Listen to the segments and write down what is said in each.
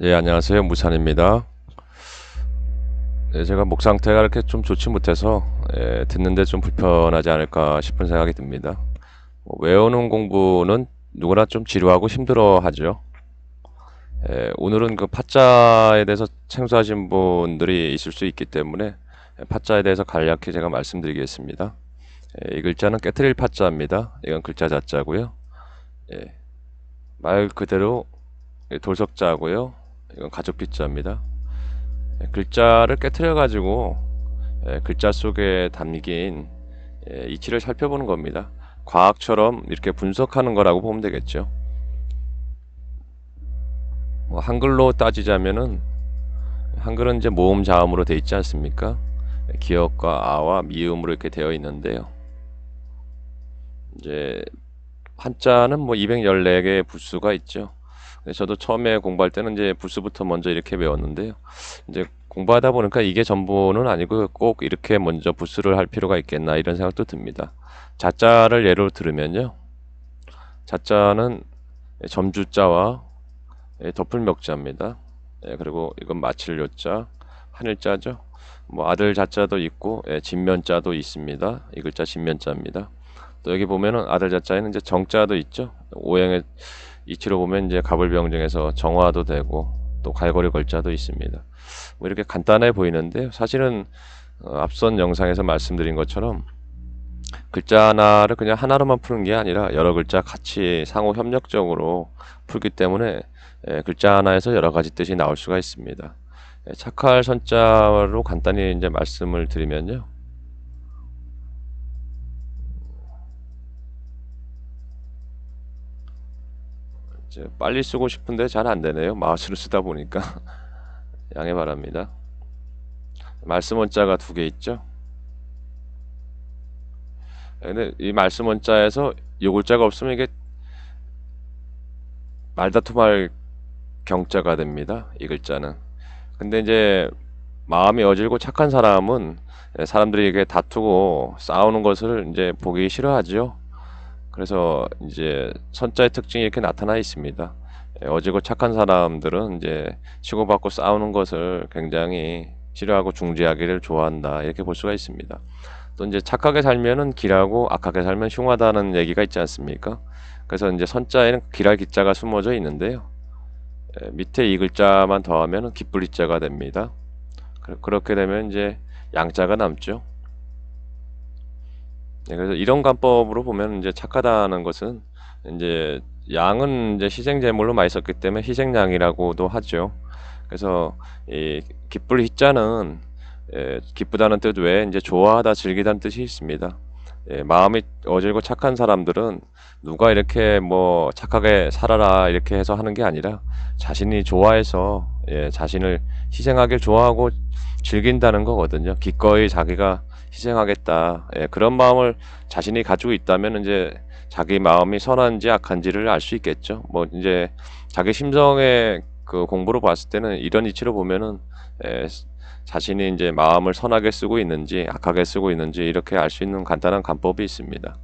예, 안녕하세요. 무산입니다. 예, 제가 목 상태가 이렇게 좀 좋지 못해서 예, 듣는데 좀 불편하지 않을까 싶은 생각이 듭니다. 뭐, 외우는 공부는 누구나 좀 지루하고 힘들어 하죠. 예, 오늘은 그 파자에 대해서 생소하신 분들이 있을 수 있기 때문에 예, 파자에 대해서 간략히 제가 말씀드리겠습니다. 예, 이 글자는 깨트릴 파자입니다. 이건 글자 자자고요. 예, 말 그대로 예, 돌석자고요. 이건 가족 빗자입니다. 예, 글자를 깨트려 가지고 예, 글자 속에 담긴 예, 이치를 살펴보는 겁니다. 과학처럼 이렇게 분석하는 거라고 보면 되겠죠. 뭐 한글로 따지자면은 한글은 이제 모음 자음으로 돼 있지 않습니까? 예, 기역과 아와 미음으로 이렇게 되어 있는데요. 이제 한자는 뭐 214개의 부수가 있죠. 네, 저도 처음에 공부할 때는 이제 부수부터 먼저 이렇게 배웠는데요. 이제 공부하다 보니까 이게 전부는 아니고 꼭 이렇게 먼저 부수를 할 필요가 있겠나 이런 생각도 듭니다. 자자를 예로 들으면요. 자자는 점주자와 덮을멱자입니다. 예, 그리고 이건 마칠 요자, 하늘자죠. 뭐 아들 자자도 있고 예, 진면자도 있습니다. 이 글자 진면자입니다. 또 여기 보면은 아들 자자에는 이제 정자도 있죠. 오행의 이치로 보면 이제 갑을병정에서 정화도 되고 또 갈고리 걸자도 있습니다. 뭐 이렇게 간단해 보이는데 사실은 어, 앞선 영상에서 말씀드린 것처럼 글자 하나를 그냥 하나로만 푸는 게 아니라 여러 글자 같이 상호 협력적으로 풀기 때문에 예, 글자 하나에서 여러 가지 뜻이 나올 수가 있습니다. 예, 착할 선자로 간단히 이제 말씀을 드리면요. 이제 빨리 쓰고 싶은데 잘 안 되네요. 마우스로 쓰다 보니까 양해 바랍니다. 말씀 원자가 두 개 있죠. 근데 이 말씀 원자에서 요 글자가 없으면 이게 말다툼할 경자가 됩니다. 이 글자는. 근데 이제 마음이 어질고 착한 사람은 사람들이 이게 다투고 싸우는 것을 이제 보기 싫어하죠. 그래서 이제 선자의 특징이 이렇게 나타나 있습니다. 예, 어지고 착한 사람들은 이제 치고받고 싸우는 것을 굉장히 싫어하고 중지하기를 좋아한다 이렇게 볼 수가 있습니다. 또 이제 착하게 살면은 길하고 악하게 살면 흉하다는 얘기가 있지 않습니까? 그래서 이제 선자에는 길할 기자가 숨어져 있는데요. 예, 밑에 이 글자만 더하면은 기쁠 이자가 됩니다. 그- 그렇게 되면 이제 양자가 남죠. 네, 그래서 이런 관법으로 보면 이제 착하다는 것은 이제 양은 이제 희생 제물로 많이 썼기 때문에 희생양이라고도 하죠. 그래서 이 기쁠 희자는 예, 기쁘다는 뜻 외에 이제 좋아하다 즐기다는 뜻이 있습니다. 예, 마음이 어질고 착한 사람들은 누가 이렇게 뭐 착하게 살아라 이렇게 해서 하는 게 아니라 자신이 좋아해서 예, 자신을 희생하길 좋아하고 즐긴다는 거거든요. 기꺼이 자기가 희생하겠다. 예, 그런 마음을 자신이 가지고 있다면 이제 자기 마음이 선한지 악한지를 알 수 있겠죠. 뭐 이제 자기 심정의 그 공부로 봤을 때는 이런 이치로 보면은 예, 자신이 이제 마음을 선하게 쓰고 있는지 악하게 쓰고 있는지 이렇게 알 수 있는 간단한 간법이 있습니다.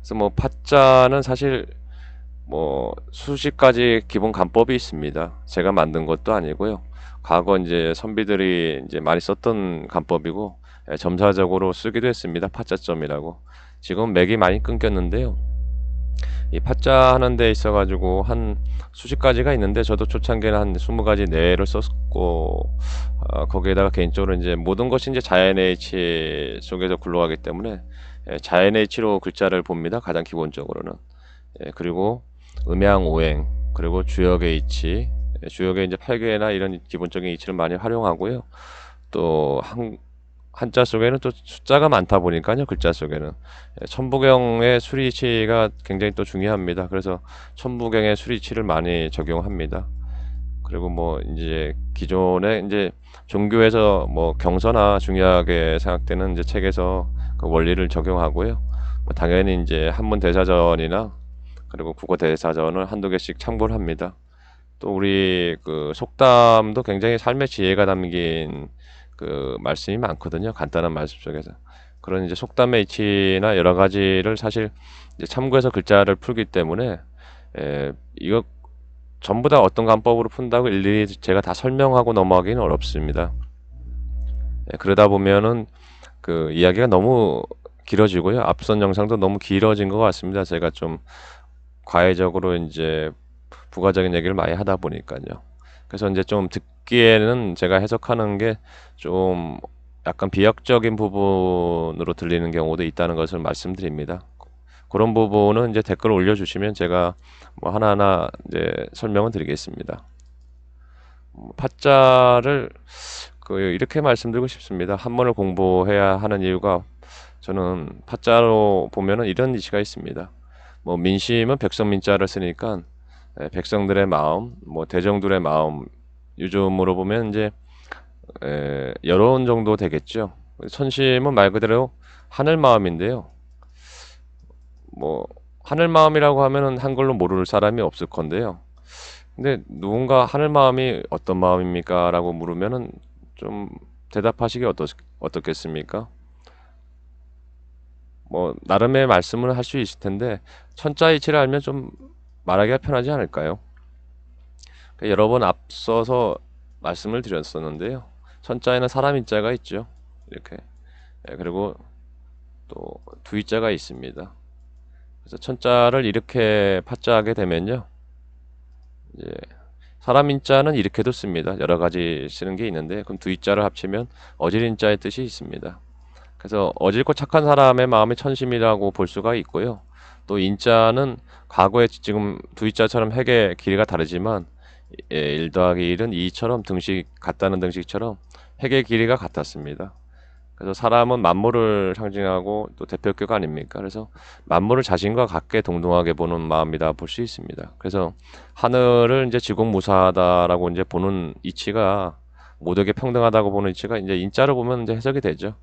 그래서 뭐 파자는 사실 뭐 수십 가지 기본 간법이 있습니다. 제가 만든 것도 아니고요. 과거 이제 선비들이 이제 많이 썼던 간법이고 예, 점사적으로 쓰기도 했습니다. 파자점이라고. 지금 맥이 많이 끊겼는데요. 이 파자 하는 데 있어 가지고 한 수십 가지가 있는데 저도 초창기에는 한 스무 가지 내를 썼고 어, 거기에다가 개인적으로 이제 모든 것이 이제 이치 속에서 굴러가기 때문에 예, 자연의 이치로 글자를 봅니다. 가장 기본적으로는. 예, 그리고 음양 오행 그리고 주역의 이치 예, 주역의 이제 팔개나 이런 기본적인 이치를 많이 활용하고요. 또 한, 한자 속에는 또 숫자가 많다 보니까요. 글자 속에는 예, 천부경의 수리치가 굉장히 또 중요합니다. 그래서 천부경의 수리치를 많이 적용합니다. 그리고 뭐 이제 기존에 이제 종교에서 뭐 경서나 중요하게 생각되는 이제 책에서 그 원리를 적용하고요. 뭐 당연히 이제 한문 대사전이나 그리고 국어 대사전을 한두 개씩 참고를 합니다. 또 우리 그 속담도 굉장히 삶의 지혜가 담긴 그 말씀이 많거든요. 간단한 말씀 속에서. 그런 이제 속담의 이치나 여러 가지를 사실 참고해서 글자를 풀기 때문에 에, 이거 전부 다 어떤 간법으로 푼다고 일일이 제가 다 설명하고 넘어가기는 어렵습니다. 예, 그러다 보면은 그 이야기가 너무 길어지고요. 앞선 영상도 너무 길어진 것 같습니다. 제가 좀 과외적으로 이제 부가적인 얘기를 많이 하다 보니까요. 그래서 이제 좀 듣 기에는 제가 해석하는 게 좀 약간 비약적인 부분으로 들리는 경우도 있다는 것을 말씀드립니다. 그런 부분은 이제 댓글 올려주시면 제가 뭐 하나하나 이제 설명을 드리겠습니다. 음, 파자를 그 이렇게 말씀드리고 싶습니다. 한문을 공부해야 하는 이유가 저는 파자로 보면은 이런 이치가 있습니다. 뭐 민심은 백성민자를 쓰니까 예, 백성들의 마음, 뭐 대정들의 마음 요즘으로 보면 이제 에, 여론 정도 되겠죠. 천심은 말 그대로 하늘 마음인데요. 뭐 하늘 마음이라고 하면은 한글로 모를 사람이 없을 건데요. 근데 누군가 하늘 마음이 어떤 마음입니까? 라고 물으면은 좀 대답하시기 어떻, 어떻겠습니까? 뭐 나름의 말씀을 할 수 있을 텐데 천자 이치를 알면 좀 말하기가 편하지 않을까요? 그러니까 여러 번 앞서서 말씀을 드렸었는데요. 천자에는 사람 인자가 있죠. 이렇게. 예, 그리고 또 두이자가 있습니다. 그래서 천자를 이렇게 파자하게 되면요. 이제 사람 인자는 이렇게도 씁니다. 여러 가지 쓰는 게 있는데 그럼 두이자를 합치면 어질인자의 뜻이 있습니다. 그래서 어질고 착한 사람의 마음이 천심이라고 볼 수가 있고요. 또 인자는 과거에 지금 두이자처럼 핵의 길이가 다르지만 예, 1 더하기 1은 2처럼 등식 같다는 등식처럼 핵의 길이가 같았습니다. 그래서 사람은 만물을 상징하고 또 대표격 아닙니까? 그래서 만물을 자신과 같게 동등하게 보는 마음이다 볼 수 있습니다. 그래서 하늘을 이제 지공무사하다라고 이제 보는 이치가 모두에게 평등하다고 보는 이치가 이제 인자로 보면 이제 해석이 되죠.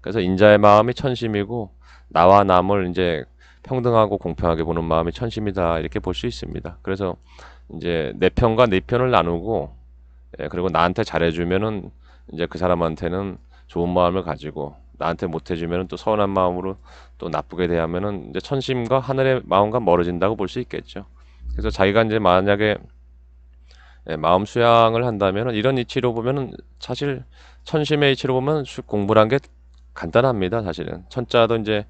그래서 인자의 마음이 천심이고 나와 남을 이제 평등하고 공평하게 보는 마음이 천심이다 이렇게 볼 수 있습니다. 그래서 이제 내 편과 내 편을 나누고 예, 그리고 나한테 잘해주면은 이제 그 사람한테는 좋은 마음을 가지고 나한테 못해주면은 또 서운한 마음으로 또 나쁘게 대하면은 이제 천심과 하늘의 마음과 멀어진다고 볼 수 있겠죠. 그래서 자기가 이제 만약에 예, 마음 수양을 한다면은 이런 이치로 보면은 사실 천심의 이치로 보면 수- 공부란 게 간단합니다. 사실은 천자도 이제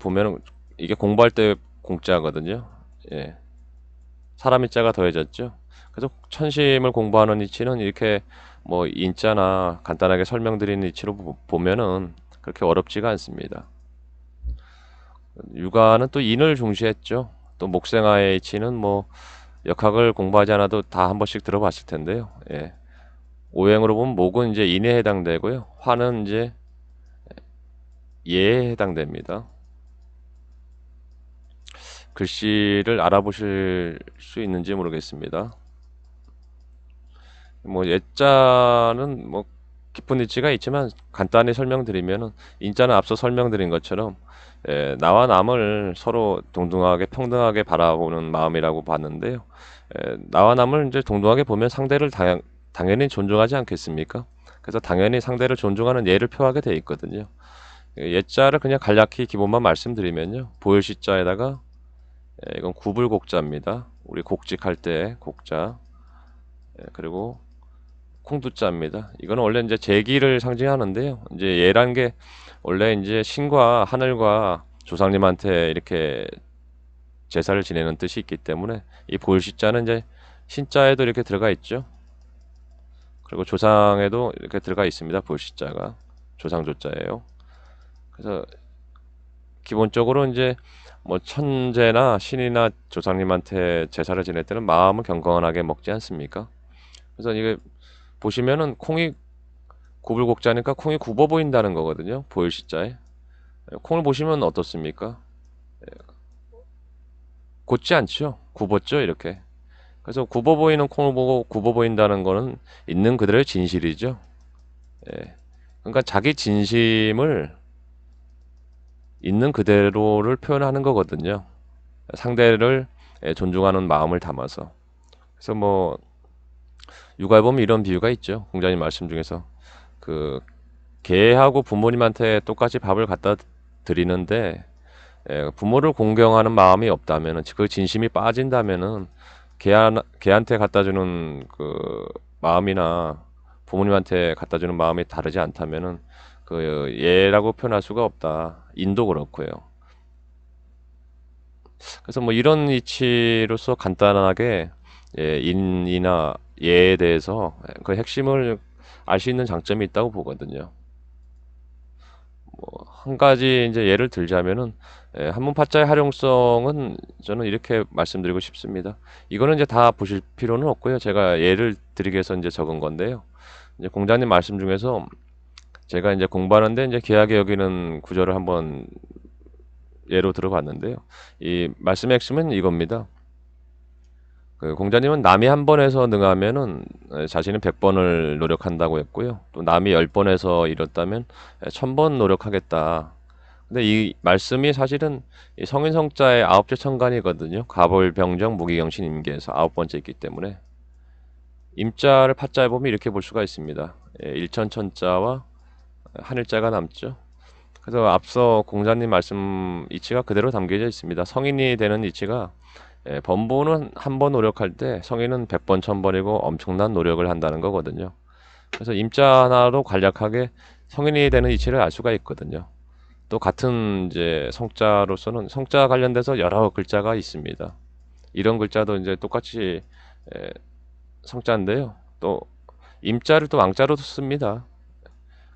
보면은 이게 공부할 때 공자거든요. 예. 사람 인자가 더해졌죠. 그래서 천심을 공부하는 이치는 이렇게 뭐 인자나 간단하게 설명드리는 이치로 보- 보면은 그렇게 어렵지가 않습니다. 육아는 또 인을 중시했죠. 또 목생아의 이치는 뭐 역학을 공부하지 않아도 다 한 번씩 들어봤을 텐데요. 예. 오행으로 보면 목은 이제 인에 해당되고요. 화는 이제 예에 해당됩니다. 글씨를 알아보실 수 있는지 모르겠습니다. 뭐 예자는 뭐 깊은 이치가 있지만 간단히 설명드리면은 인자는 앞서 설명드린 것처럼 예, 나와 남을 서로 동등하게 평등하게 바라보는 마음이라고 봤는데요. 예, 나와 남을 이제 동등하게 보면 상대를 당, 당연히 존중하지 않겠습니까? 그래서 당연히 상대를 존중하는 예를 표하게 돼 있거든요. 예, 예자를 그냥 간략히 기본만 말씀드리면요. 보혈시자에다가 예, 이건 구불곡자입니다. 우리 곡직할 때 곡자. 예, 그리고 콩두자입니다. 이거는 원래 이제 제기를 상징하는데요. 이제 예란 게 원래 이제 신과 하늘과 조상님한테 이렇게 제사를 지내는 뜻이 있기 때문에 이 보혈시자는 이제 신자에도 이렇게 들어가 있죠. 그리고 조상에도 이렇게 들어가 있습니다. 보혈시자가 조상조자예요. 그래서 기본적으로 이제 뭐 천재나 신이나 조상님한테 제사를 지낼 때는 마음을 경건하게 먹지 않습니까? 그래서 이게 보시면은 콩이 구불곡자니까 콩이 굽어 보인다는 거거든요. 보일 시자에. 콩을 보시면 어떻습니까? 곧지 않죠. 굽었죠, 이렇게. 그래서 굽어 보이는 콩을 보고 굽어 보인다는 거는 있는 그대로의 진실이죠. 예. 그러니까 자기 진심을 있는 그대로를 표현하는 거거든요. 상대를 예, 존중하는 마음을 담아서. 그래서 뭐 육아에 보면 이런 비유가 있죠. 공자님 말씀 중에서 그 개하고 부모님한테 똑같이 밥을 갖다 드리는데 예, 부모를 공경하는 마음이 없다면은 그 진심이 빠진다면은 걔한테 갖다 주는 그 마음이나 부모님한테 갖다 주는 마음이 다르지 않다면은 그 얘라고 표현할 수가 없다. 인도 그렇고요. 그래서 뭐 이런 이치로서 간단하게 예, 인이나 예에 대해서 그 핵심을 알 수 있는 장점이 있다고 보거든요. 뭐 한 가지 이제 예를 들자면은 예, 한문 파자의 활용성은 저는 이렇게 말씀드리고 싶습니다. 이거는 이제 다 보실 필요는 없고요. 제가 예를 드리기 위해서 이제 적은 건데요. 이제 공자님 말씀 중에서 제가 이제 공부하는데 이제 귀하게 여기는 구절을 한번 예로 들어봤는데요. 이 말씀의 핵심은 이겁니다. 그 공자님은 남이 한 번에서 능하면은 에, 자신은 백 번을 노력한다고 했고요. 또 남이 열 번에서 이뤘다면 천번 노력하겠다. 근데 이 말씀이 사실은 이 성인성자의 아홉째 천간이거든요. 가벌병정 무기경신 임계에서 아홉 번째 있기 때문에 임자를 파자에 보면 이렇게 볼 수가 있습니다. 예, 일천천자와 한일자가 남죠. 그래서 앞서 공자님 말씀 이치가 그대로 담겨져 있습니다. 성인이 되는 이치가 예, 범부는 한 번 노력할 때 성인은 백 번, 천 번이고 엄청난 노력을 한다는 거거든요. 그래서 임자 하나로 간략하게 성인이 되는 이치를 알 수가 있거든요. 또 같은 이제 성자로서는 성자 관련돼서 여러 글자가 있습니다. 이런 글자도 이제 똑같이 에, 성자인데요. 또 임자를 또 왕자로도 씁니다.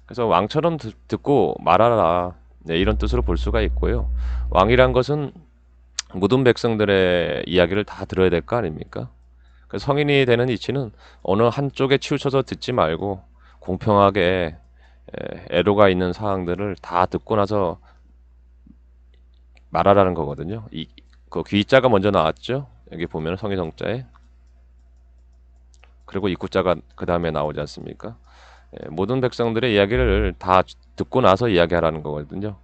그래서 왕처럼 듣, 듣고 말하라 네, 이런 뜻으로 볼 수가 있고요. 왕이란 것은 모든 백성들의 이야기를 다 들어야 될 거 아닙니까? 그 성인이 되는 이치는 어느 한쪽에 치우쳐서 듣지 말고 공평하게 에, 애로가 있는 사항들을 다 듣고 나서 말하라는 거거든요. 이, 그 귀자가 먼저 나왔죠. 여기 보면 성의성자에 그리고 입구자가 그 다음에 나오지 않습니까? 예, 모든 백성들의 이야기를 다 듣고 나서 이야기하라는 거거든요.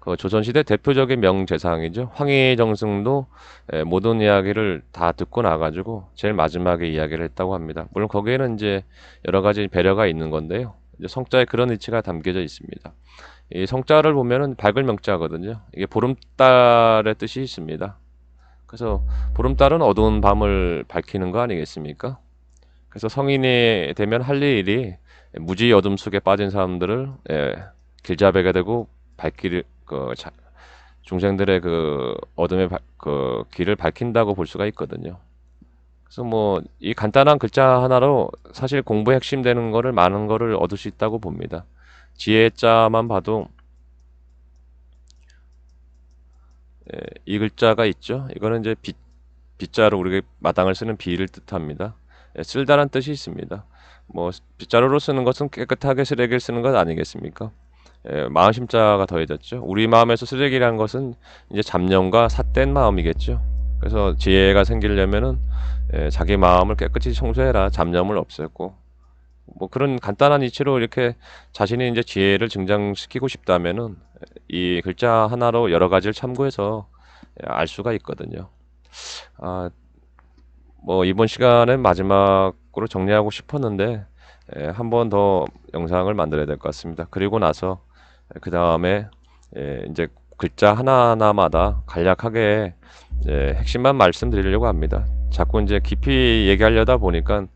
그 조선시대 대표적인 명제사항이죠. 황희정승도 예, 모든 이야기를 다 듣고 나가지고 제일 마지막에 이야기를 했다고 합니다. 물론 거기에는 이제 여러 가지 배려가 있는 건데요. 이제 성자에 그런 이치가 담겨져 있습니다. 이 성자를 보면은 밝을 명자거든요. 이게 보름달의 뜻이 있습니다. 그래서 보름달은 어두운 밤을 밝히는 거 아니겠습니까? 그래서 성인이 되면 할 일이 무지 어둠 속에 빠진 사람들을 예, 길잡이가 되고 밝기를 그 자, 중생들의 그 어둠의 바- 그 길을 밝힌다고 볼 수가 있거든요. 그래서 뭐 이 간단한 글자 하나로 사실 공부의 핵심 되는 거를 많은 거를 얻을 수 있다고 봅니다. 지혜자만 봐도 예, 이 글자가 있죠. 이거는 이제 빗, 빗자로 우리가 마당을 쓰는 비를 뜻합니다. 예, 쓸다란 뜻이 있습니다. 뭐 빗자루로 쓰는 것은 깨끗하게 쓰레기를 쓰는 것 아니겠습니까? 예, 마음 심자가 더해졌죠. 우리 마음에서 쓰레기란 것은 이제 잡념과 삿된 마음이겠죠. 그래서 지혜가 생기려면은 예, 자기 마음을 깨끗이 청소해라. 잡념을 없애고 뭐 그런 간단한 이치로 이렇게 자신이 이제 지혜를 증장시키고 싶다면은 이 글자 하나로 여러 가지를 참고해서 예, 알 수가 있거든요. 아, 뭐 이번 시간은 마지막으로 정리하고 싶었는데 예, 한번 더 영상을 만들어야 될 것 같습니다. 그리고 나서 그 다음에 예, 이제 글자 하나하나마다 간략하게 예, 핵심만 말씀드리려고 합니다. 자꾸 이제 깊이 얘기하려다 보니까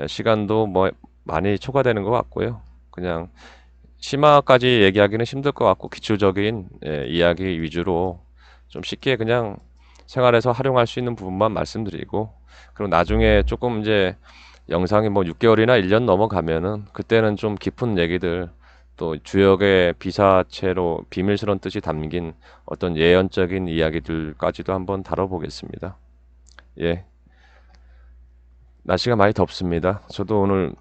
예, 시간도 뭐 많이 초과되는 것 같고요. 그냥 심화까지 얘기하기는 힘들 것 같고 기초적인 예, 이야기 위주로 좀 쉽게 그냥 생활에서 활용할 수 있는 부분만 말씀드리고 그리고 나중에 조금 이제 영상이 뭐 6개월이나 1년 넘어가면은 그때는 좀 깊은 얘기들 또 주역의 비사체로 비밀스러운 뜻이 담긴 어떤 예언적인 이야기들까지도 한번 다뤄보겠습니다. 예. 날씨가 많이 덥습니다. 저도 오늘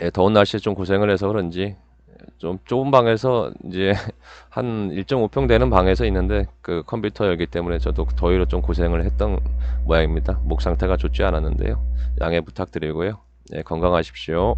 예, 더운 날씨에 좀 고생을 해서 그런지 좀 좁은 방에서 이제 한 1.5평 되는 방에서 있는데 그 컴퓨터 열기 때문에 저도 더위로 좀 고생을 했던 모양입니다. 목 상태가 좋지 않았는데요. 양해 부탁드리고요. 예, 건강하십시오.